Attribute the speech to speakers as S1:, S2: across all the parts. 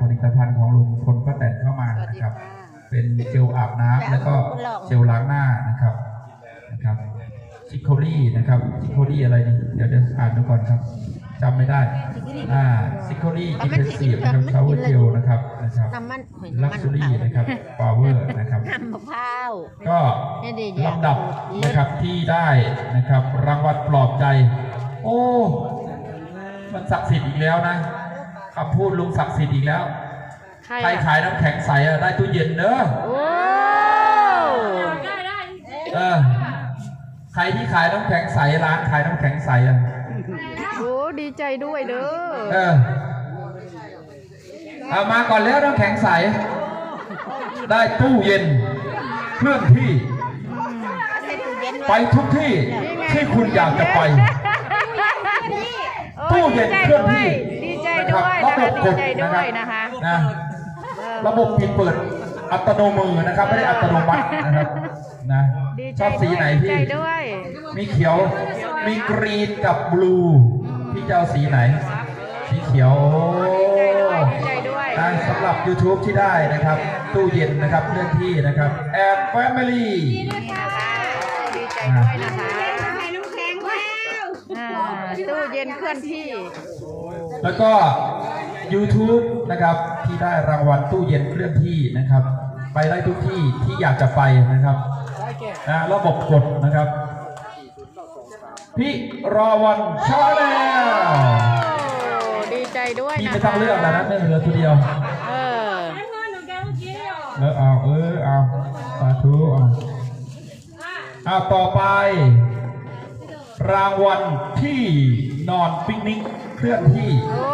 S1: ผลิตภัณฑ์ของลุงพลป้าแตนเข้ามา
S2: สวัสดี
S1: นะครับ
S2: ค่ะ
S1: เป็นเจลอาบน้ำแล้วก็เจลล้างหน้านะครับนะครับซิโคลี่นะครับซิโคลี่อะไรนี่เดี๋ยวจะอ่านดูก่อนครับจำไม่ได้อ่าซิโคลี่อินเทนซีฟนะครับชาวเวอร์เจลนะครับนะครับ
S2: น้ำมันหอย
S1: ลั
S2: น้ำ
S1: ก
S2: มัน
S1: ซ์รี่นะครับพาวเวอร์นะครับ
S2: น้ำมะพร้าว
S1: ก็
S2: นี่ดีๆ
S1: ลำดับนะครับที่ได้นะครับรางวัลปลอบใจ โอ้ มันศักดิ์สิทธิ์อีกแล้วนะ คำพูดลุงศักดิ์สิทธิ์อีกแล้ว
S2: ใคร
S1: ใคร
S2: อะ
S1: ขายน้ำแข็งใสอะได้ตู้เย็นเนอะ
S2: โอ้
S1: เออ ใครที่ขายน้ำแข็งใสร้านขายน้ำแข็งใสอะ
S2: โหดีใจด้วยเด้อ
S1: เออเอามาก่อนแล้วน้ำแข็งใส ได้ตู้เย็นเคลื่อนที่ ไปทุกที่ที่คุณอยากจะไป
S2: โอ้ย
S1: ตู้เย็นเคลื่อนที่
S2: ดีใจด้วย นะคะ
S1: ระบบ
S2: ดี
S1: กด
S2: ใจด้วยนะคะ
S1: นะ
S2: เออ
S1: ระบบปิดเปิดอัตโนมือนะครับไม่ได้อัตโนมัตินะครับนะ
S2: ดี
S1: ช
S2: ใจ
S1: อบสี
S2: ด้วย
S1: ไหน
S2: ดี
S1: พี่
S2: ใจด้วย
S1: มีเขียวมีกรีนกับบลูพี่จะเอาสีไหน สีเขียว
S2: ดีใจด้วย
S1: นะสำหรับ YouTube ที่ได้นะครับ ตู้เย็นนะครับเคลื่อนที่นะครับแอนแฟมิลี่
S2: นี่นะคะดีใจด้วยนะคะอ่าตู้เย็นเคลื่อนที่
S1: แล้วก็ YouTube นะครับที่ได้รางวัลตู้เย็นเคลื่อนที่นะครับ ไปได้ทุกที่ที่อยากจะไปนะครับนะระบบกดนะครับ พี่รอวันชาแนล
S2: โอ้ดีใจด้วย
S1: พี่
S2: นะ
S1: ไม่ต้องเลือกแล้วนะไม่เหลือตัวเดียว
S2: เออ
S1: เออเอาเออเอาสาธุเอาเอาต่อไป รางวัลที่นอนปิกนิก เคลื่อนที่
S2: โอ้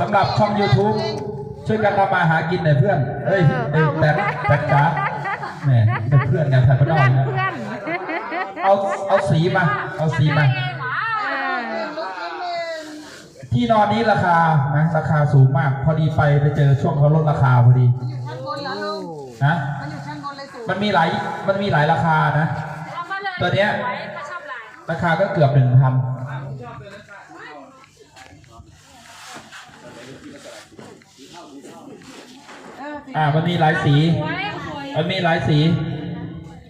S1: สำหรับช่อง YouTube ช่วยกันทำมาหากินหน่อยเพื่อนเฮ้ยเอ้ยแต่แต่จ๋าแหมเป็นเพื่อนกันถ่ายพน
S2: เพื่
S1: อ
S2: อน
S1: กนะ
S2: เพื่อน
S1: เอาเอาสีมา เอาสีมา
S2: อ่า
S1: ที่นอนนี้ราคานะราคาสูงมาก พอดีไปไปเจอช่วงเขาลดราคาพอดีนะมันมีหลายมันมีหลายราคานะตัวเนี้ย ราคาก็เกือบหนึ่งพันอ่ามันมีหลายสี มันมีหลายสี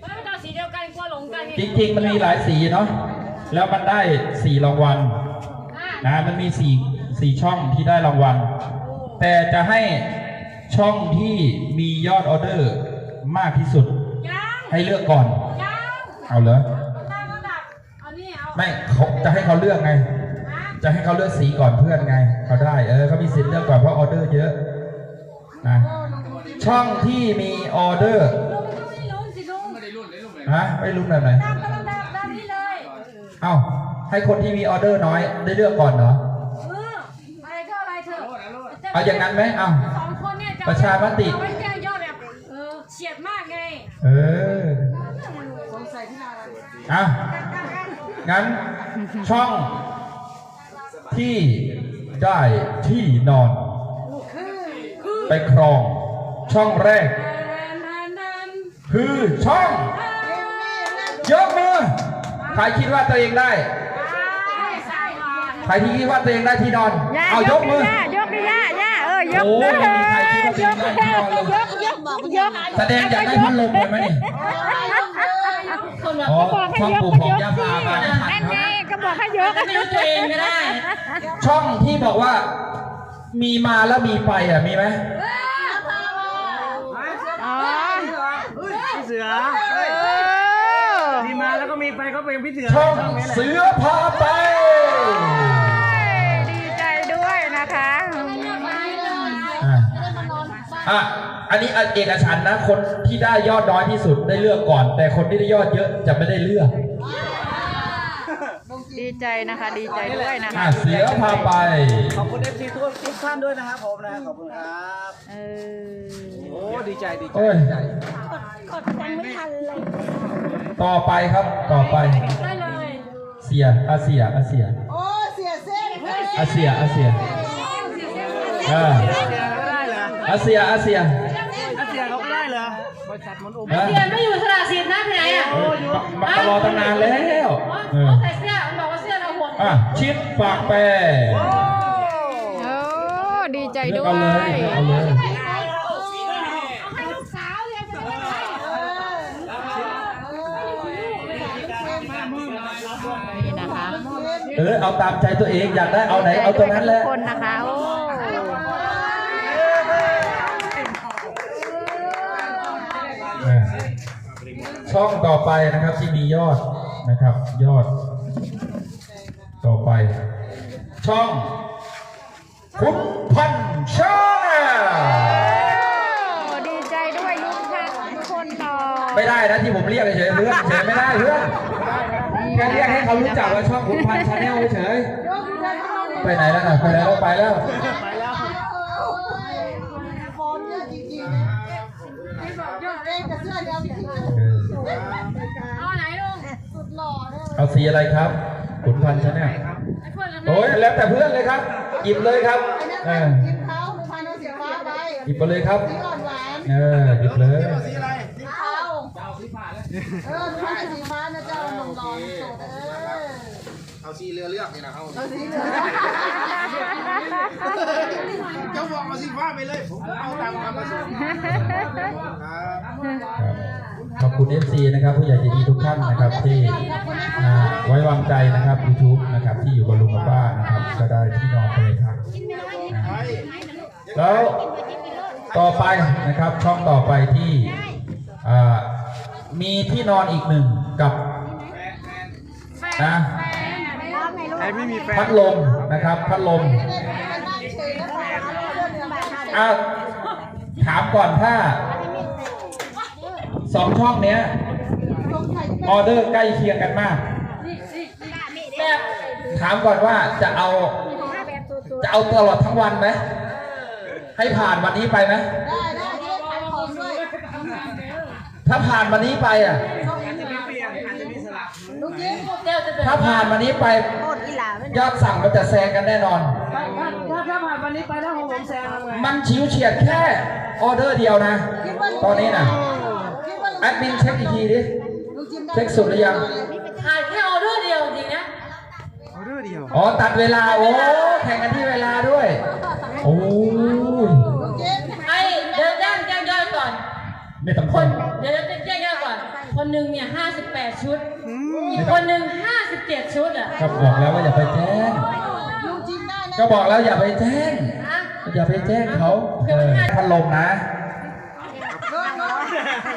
S3: ไม่ต้องสีเดียวกันกลัวหลงกัน
S1: จริงๆ มันมีหลายสีเนาะ แล้วมันได้สี่รางวัลนะ มันมีสี่สี่ช่องที่ได้รางวัล แต่จะให้ช่องที่มียอดออเดอร์มากที่สุด
S3: ยัง
S1: ให้เลือกก่อน
S3: ยัง
S1: เอาเหรอ ไม่เขาจะให้เขาเลือกไง จะให้เขาเลือกสีก่อนเพื่อนไง เขาได้ เออเขามีสิทธิ์เลือกก่อนเพราะออเดอร์เยอะนะช่องที่มีออเดอร์
S3: ลุงก็ไม่ลุ้นสิลุง
S1: ฮะไม่รู้แบบไหน
S3: ตามกำลังดับแบบนี้เลย
S1: เอ้าให้คนที่มีออเดอร์น้อยได้เลือกก่อนเหรอ
S3: เอออะไรก็อะไรเถอะ
S1: เอาอย่างนั้นไหมเอ้า
S3: สองคนเนี่ยจ
S1: ประชามติ
S3: เอาไว้แจ้งยอดแบบเออเฉียดมากไง
S1: เอออะ งั้นช่องที่ได้ที่นอน ไปครอง ช่องแรก คือช่องยกมือใครคิดว่าตัวเองได้ใครที่คิดว่าตัวเองได้ที่นอน
S2: ย่า
S1: เอายกมือ
S2: ย่ายกดิย่าย่าเออยก
S1: โอ้ย
S2: เอ
S1: ไม่มีใครคิดว่าตัวเองได้ที่นอนเลย
S2: ยกยกยก
S1: แสดงอยากได้พัดลมเลยไหมนี่ อ๋อ
S2: บอกให้
S1: ช่อง
S2: ยก
S1: ปู่
S2: ก็
S1: ขอยง
S2: ก
S1: ย่า
S2: สิ
S1: พามาไม่ทัน
S2: นั่นไง
S1: รับ
S2: ก็บอกให้ยก
S3: ไม่รู้ตัวเองก็ได้
S1: ช่องที่บอกว่า มีมาแล้วมีไปอะมีไหม
S2: อ๋อ
S4: พี่เสือ
S2: เออ
S4: มีมาแล้วก็มีไปก็เป็นพี่เสือ
S1: ช่อง
S4: ช่องนี้แหละ
S1: เสือพาไป
S2: ดีใจด้วยนะคะ
S1: อะ อะอันนี้เอกฉันท์นะ คนที่ได้ยอดน้อยที่สุดได้เลือกก่อน แต่คนที่ได้ยอดเยอะจะไม่ได้เลือก
S2: ดีใจนะคะ ดีใจด้วยนะ
S1: อะ
S2: คะ
S1: เสือพาไป
S4: ขอบคุณเอฟซีทุกทุกท่านด้วยนะครับผมนะ ขอบคุณครับ
S2: เออ
S4: โอ้ ดีใจ ดีใจ
S1: โอ้ย
S4: ดีใจ
S1: ต่อไปครับต่อไป
S3: ได้เลย
S1: เสียอาเซียอาเซีย
S5: โอ้เสียเส้น
S1: อาเซียอาเซียเออ
S4: เสือก็ได้เหรอ
S1: อาเซียอาเซีย
S4: บริษัทมันอุ้ม
S1: เออ
S3: เสียไม่อยู่สระสิทธิ์นะไปไหนอะ
S1: เออมารอตั้งนานแล้วเออ
S3: เขาใส่เสื้อมันบอกว่าเสื้อเราห่วง
S1: อะชิดปากแปร
S2: โอ้
S1: เลือก
S2: ด้ว
S1: เอาเลย
S2: ย
S1: เลือกเอาเลย
S3: ให้ลูกสาวเรียนไปเลย
S2: นี่นะคะ
S1: เออเอาตามใจตัวเองอยากได้เอาไหนเอาตรงนั้นแหละ
S2: ทุกคนนะคะ โอ้
S1: เอ ช่องต่อไปนะครับที่มียอดนะครับ ยอด ต่อไป ช่องคุณพันช่อง
S2: ดีใจด้วยยุคค่ะทุกคนหล่อ
S1: ไม่ได้นะที่ผมเรียกเฉยๆเพื่อนเฉยไม่ได้เพื่อนแค่เรียกให้เขารู้จักว่าช่องคุณพันชาแนลเฉยไปไหนแล้วน่ะไปแล้วไปแล้ว เอาสีอะไรครับขุนพันธ์ชาแนล
S3: ไอ้เพื่อนเลย
S1: โอ้ยแล้วแต่เพื่อนเลยครับหยิบเลยครับเออ
S5: กินเขาหมูพันเอาสีฟ้าไป
S1: หยิบไปเลยครับ
S5: สีอ่อนหวาน
S1: เออหยิบเลย
S4: สีอะไร
S5: สีขาวเออหมูพันสีฟ้านะเจ้าหนุ่มหล่อสุดเออ
S6: เอาสีเรือเลือกนี่นะเอา
S5: เอาสีเหลือง
S6: เจ้าบอกเอาสีฟ้าไปเลยผมเอาตามความประสงค์ครับ
S1: ครับ ขอบคุณ FC นะครับผู้ใหญ่ใจดีทุกท่านนะครับที่ไว้วางใจนะครับ YouTube นะครับที่อยู่กับลุงกับป้านะครับก็ได้ที่นอนไปเลยครับแล้วต่อไปนะครับช่องต่อไปที่มีที่นอนอีกหนึ่งกับนะ
S4: ไม่มี
S1: พัดลมนะครับพัดลม
S5: นั่งเฉยแล้วก็เอาเรื่องเนื้อมาทาน
S1: อ้าวถามก่อนถ้า สองช่องเนี้ย
S5: สงสัย
S1: ออเดอร์ใกล้เคียงกันมาก
S3: แบบ
S1: ถามก่อนว่าจะเอา จะเอาตลอดทั้งวันไหมให้ผ่านวันนี้ไปไหม
S5: ได้ได้ได้ขายของด้วย
S1: ถ้าผ่านวันนี้ไปอะ
S5: ลูกยิ้ม
S3: เจ้าจะเป็น
S1: ถ้าผ่านวันนี้ไปยอดสั่งมันจะแซงกันแน่นอน
S4: ถ้าถ้าผ่านวันนี้ไปแล้วของผมแซงทำไง
S1: มันชิวเฉียดแค่ออเดอร์เดียวนะ ตอนนี้นะ
S5: คิดว่า
S1: แอดมินเช็คอีกทีดิ
S5: ลูกยิ้มได้
S1: เช็คสุดหรือยัง
S3: ขาดแค่ออเดอร์เดียวจริงนะ
S4: ออเดอร์เดียว
S1: อ๋อ ตัดเวลา โอ้ แข่งกันที่เวลาด้วย โอ้ย
S5: ลูกยิ้ม
S3: ไอ้เดี๋ยวแจ้งแจ้งยอดก่อน
S1: ไม่ต้อง
S3: ค
S1: คนน
S3: เดี๋ยวจะแจ้งยอดก่อน คนหนึ่งเนี่ยห้าสิบแปดชุด อีกคนหนึ่งห้าสิบเจ็ดชุดอะ
S1: ก็บอกแล้วว่าอย่าไปแจ้ง
S5: ลูกยิ้มได้นะ
S1: ก็บอกแล้วอย่าไปแจ้ง
S3: อะ
S1: อย่าไปแจ้งเขาเออพัดลมนะ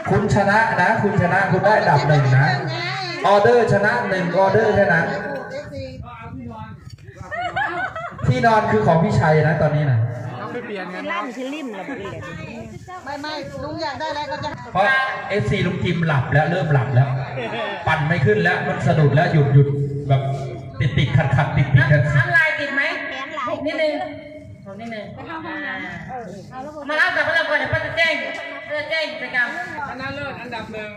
S1: คุณชนะนะ คุณชนะคุณได้อันดับหนึ่งนะออเดอร์ชนะหนึ่งออเดอร์แค่นั้นที่นอนคือของพี่ชัยนะตอนนี้นะ
S4: ต้องไปเปลี่ยนกันนะ
S5: ไม่ไม่ลุงอยากได้อะไรก็จะ
S1: เพราะเอฟซีลุงจิมหลับแล้วเริ่มหลับแล้ว ปั่นไม่ขึ้นแล้วมันสะดุดแล้วหยุดหยุดแบบติดติดขัดขัดติดติดขัดขัด
S3: น้ำลายติดไหมนิดนึงผมนิดนึงอ่ามารับกับพลังก่อนเดี๋ยวป้าจะแจ้ง ป้าจะแจ้งกิจกรรม
S4: ชนะเลิศอันดับหนึ่ง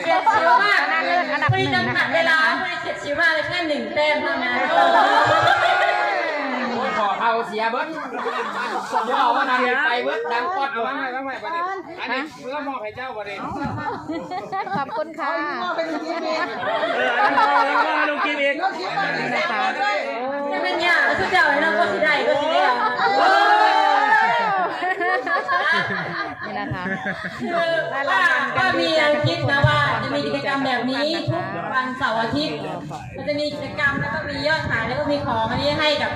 S3: เฉียดชิวมาก
S2: น่าเลิศอันดับ
S3: ไม่
S2: หนึ่
S3: ได้
S2: ง
S3: จำ
S2: นะ
S3: กั
S2: คะ
S3: ดเวลาไม่ได้เฉียดชิวมากเลยแค่หนึ่งแต้มเท่านั้น
S7: ขอเอาเสียเบิดย่อว่านำไปเบิดดังปอด
S4: เอาไว้ให้ไว้ให้ประเด็นอันนี้เพื่อมอบให้เจ้าประเด็น
S2: ขอบคุณค่ะ
S5: ก็เป็นลูกยิ้มเอง
S4: เอออันนี้เราก็ให้ลุงกินเอง
S5: ลูกยิ้มมาดีใจด้วย
S3: จะเป็นยากแล้วทุกเจ้าเนี่ยเราก็สิได้ก็สิได้
S2: นะคะ
S3: คือว่าก็มีแนวคิดนะว่าจะมีกิจกรรมแบบนี้ทุกวันเสาร์อาทิตย์มันจะมีกิจกรรมแล้วก็มียอดขายแล้วก็มีของอันนี้ให้กับ